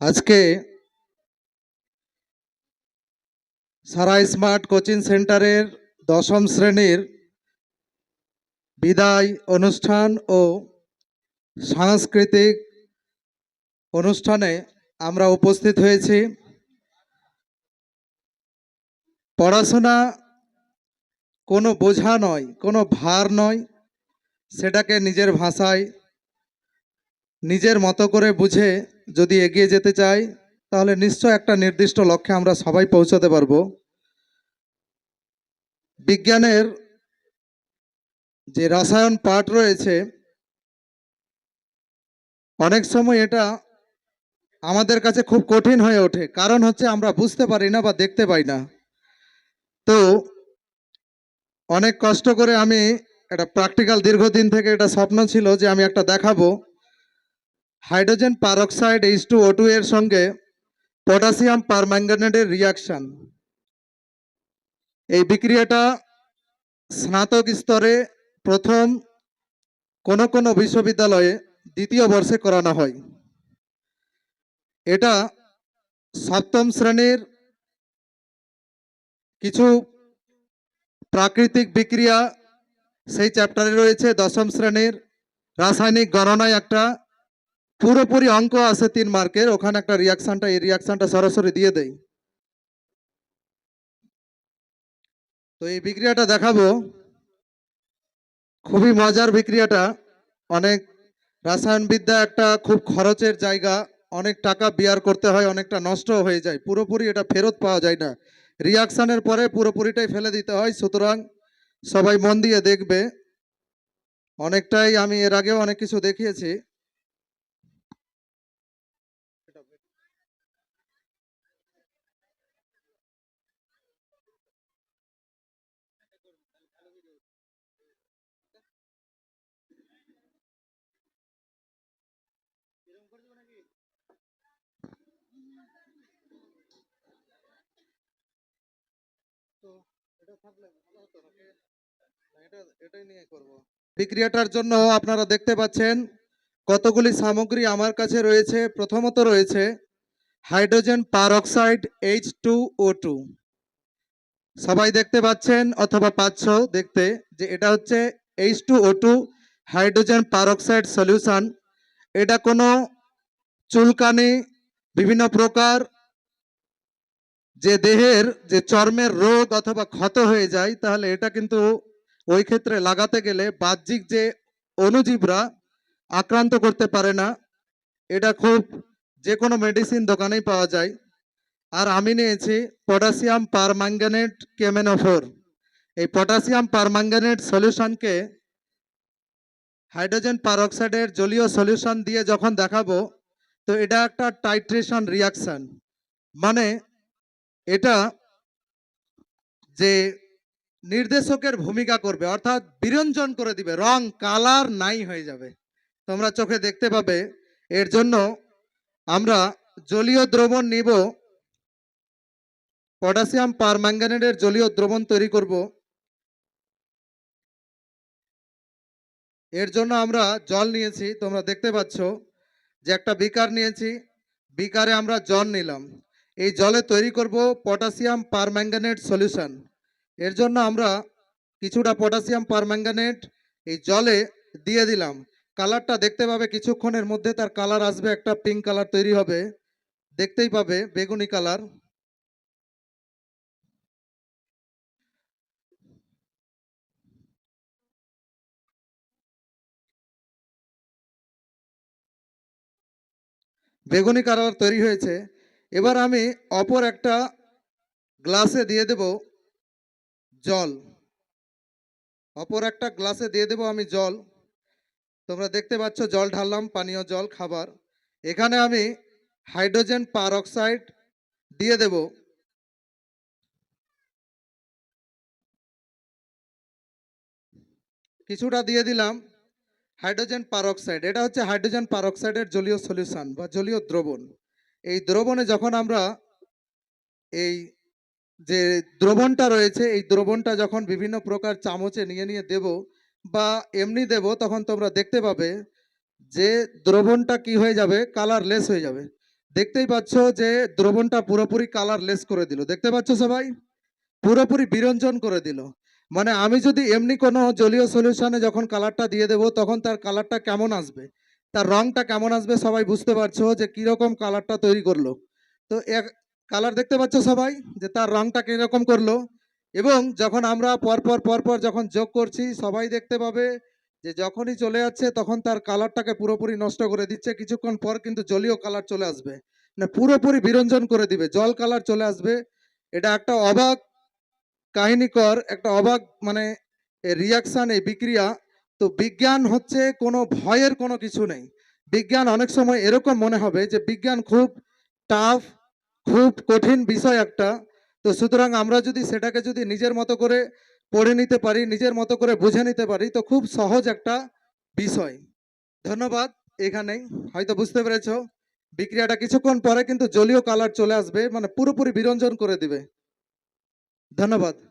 আজকে সারা smart coaching সেন্টারের দশম শ্রেণির বিদায় অনুষ্ঠান ও সাংস্কৃতিক অনুষ্ঠানে আমরা উপস্থিত হয়েছি। পড়াশোনা কোনো বোঝা নয়, কোনো ভার নয়, সেটাকে নিজের ভাষায় নিজের মতো করে বুঝে যদি এগিয়ে যেতে চাই, তাহলে নিশ্চয় একটা নির্দিষ্ট লক্ষ্যে আমরা সবাই পৌঁছাতে পারব। বিজ্ঞানের যে রসায়ন পাঠ রয়েছে, অনেক সময় এটা আমাদের কাছে খুব কঠিন হয়ে ওঠে, কারণ হচ্ছে আমরা বুঝতে পারি না বা দেখতে পাই না। তো অনেক কষ্ট করে আমি একটা প্র্যাকটিক্যাল দীর্ঘদিন থেকে এটা স্বপ্ন ছিল যে আমি একটা দেখাবো। Hydrogen peroxide H two O two এর সঙ্গে পটাশিয়াম পারম্যাঙ্গানেটের রিয়াকশান এই বিক্রিয়াটা স্নাতক স্তরে প্রথম কোন কোন বিশ্ববিদ্যালয়ে দ্বিতীয় বর্ষে করানো হয়। এটা সপ্তম শ্রেণির কিছু প্রাকৃতিক বিক্রিয়া সেই চ্যাপ্টারে রয়েছে। দশম শ্রেণির রাসায়নিক গণনায় একটা পুরোপুরি অঙ্ক আছে তিন মার্কের, ওখানে একটা রিয়াকশনটা এই রিয়াকশনটা সরাসরি দিয়ে দেয় তো এই বিক্রিয়াটা দেখাবো। খুবই মজার বিক্রিয়াটা। অনেক রাসায়নবিদ্যা একটা খুব খরচের জায়গা, অনেক টাকা বিয়ার করতে হয়, অনেকটা নষ্ট হয়ে যায়। পুরোপুরি এটা ফেরত পাওয়া যায় না। রিয়াকশনের পরে পুরোপুরিটাই ফেলে দিতে হয়, সুতরাং সবাই মন দিয়ে দেখবে। অনেকটাই আমি এর আগেও অনেক কিছু দেখিয়েছি। বিক্রিয়াটার জন্য আপনারা দেখতে পাচ্ছেন কতগুলি সামগ্রী আমার কাছে রয়েছে। প্রথমত রয়েছে hydrogen peroxide H two O two. সবাই দেখতে পাচ্ছেন অথবা পাচ্ছ দেখতে যে এটা হচ্ছে H two O two hydrogen peroxide solution. এটা কোনো চুলকানি, বিভিন্ন প্রকার যে দেহের যে চর্মের রোগ অথবা ক্ষত হয়ে যায়, তাহলে এটা কিন্তু ওই ক্ষেত্রে লাগাতে গেলে বাহ্যিক যে অণুজীবরা আক্রান্ত করতে পারে না। এটা খুব যে কোনো মেডিসিন দোকানেই পাওয়া যায়। আর আমি নিয়েছি পটাশিয়াম পারম্যাঙ্গানেট কেমেনোফোর। এই পটাশিয়াম পারম্যাঙ্গানেট সলিউশনকে হাইড্রোজেন পারঅক্সাইডের জলীয় সলিউশন দিয়ে যখন দেখাবো, তো এটা একটা টাইট্রেশন রিয়াকশন মানে এটা যে নির্দেশকের ভূমিকা করবে, অর্থাৎ বিরঞ্জন করে দিবে, রং, কালার নাই হয়ে যাবে। তোমরা চোখে দেখতে পাবে, এর জন্য আমরা জলীয় দ্রবণ নিব, পটাশিয়াম পারম্যাঙ্গানেটের জলীয় দ্রবণ তৈরি করব। এর জন্য আমরা জল নিয়েছি, তোমরা দেখতে পাচ্ছ যে একটা বিকার নিয়েছি, বিকারে আমরা জল নিলাম। এই জলে তৈরি করব পটাশিয়াম পারম্যাঙ্গানেট সলিউশন। এর জন্য আমরা কিছুটা পটাশিয়াম পারম্যাঙ্গানেট এই জলে দিয়ে দিলাম। কালারটা দেখতে পাবে কিছুক্ষণের মধ্যে, তার কালার আসবে একটা পিঙ্ক কালার তৈরি হবে। দেখতেই পাবে বেগুনি কালার। বেগুনি কালার তৈরি হয়েছে। এবার আমি অপর একটা গ্লাসে দিয়ে দেব জল। অপর একটা গ্লাসে দিয়ে দেব আমি জল। তোমরা দেখতে পাচ্ছ, জল ঢাললাম, পানীয় জল, খাবার। এখানে আমি হাইড্রোজেন পারঅক্সাইড দিয়ে দেব। কিছুটা দিয়ে দিলাম হাইড্রোজেন পারঅক্সাইড। এটা হচ্ছে হাইড্রোজেন পারঅক্সাইডের জলীয় সলিউশন বা জলীয় দ্রবণ। এই দ্রবণে যখন আমরা এই যে দ্রবণটা রয়েছে, এই দ্রবণটা যখন বিভিন্ন প্রকার চামচে নিয়ে নিয়ে দেব বা এমনি দেব, তখন তোমরা দেখতে পাবে যে দ্রবণটা কি হয়ে যাবে? কালারলেস হয়ে যাবে। দেখতেই পাচ্ছ যে দ্রবণটা পুরোপুরি কালার লেস করে দিল। দেখতে পাচ্ছ সবাই? পুরোপুরি বিরঞ্জন করে দিল। মানে আমি যদি এমনি কোনো জলীয় সলিউশনে যখন কালারটা দিয়ে দেবো, তখন তার কালারটা কেমন আসবে? তার রংটা কেমন আসবে সবাই বুঝতে পারছ যে কীরকম কালারটা তৈরি করল। তো এক, কালার দেখতে পাচ্ছ সবাই যে তার রংটা কীরকম করল এবং যখন আমরা পরপর পরপর যখন যোগ করছি, সবাই দেখতে পাবে যে যখনই চলে যাচ্ছে তখন তার কালারটাকে পুরোপুরি নষ্ট করে দিচ্ছে। কিছুক্ষণ পর কিন্তু জলীয় কালার চলে আসবে। না পুরোপুরি বিরঞ্জন করে দিবে। জল কালার চলে আসবে। এটা একটা অবাক কাহিনীকর, একটা অবাক মানে রিয়াকশন এই বিক্রিয়া তো বিজ্ঞান হচ্ছে কোনো ভয়ের কোনো কিছু নেই। বিজ্ঞান অনেক সময় এরকম মনে হবে যে বিজ্ঞান খুব টাফ খুব কঠিন বিষয় একটা। তো সুতরাং আমরা যদি সেটাকে যদি নিজের মতো করে পড়ে নিতে পারি, নিজের মতো করে বুঝে নিতে পারি, তো খুব সহজ একটা বিষয়। ধন্যবাদ এখানেই। হয়তো বুঝতে পেরেছ, বিক্রিয়াটা কিছুক্ষণ পরে কিন্তু জলীয় কালার চলে আসবে মানে পুরোপুরি বিরঞ্জন করে দিবে। ধন্যবাদ।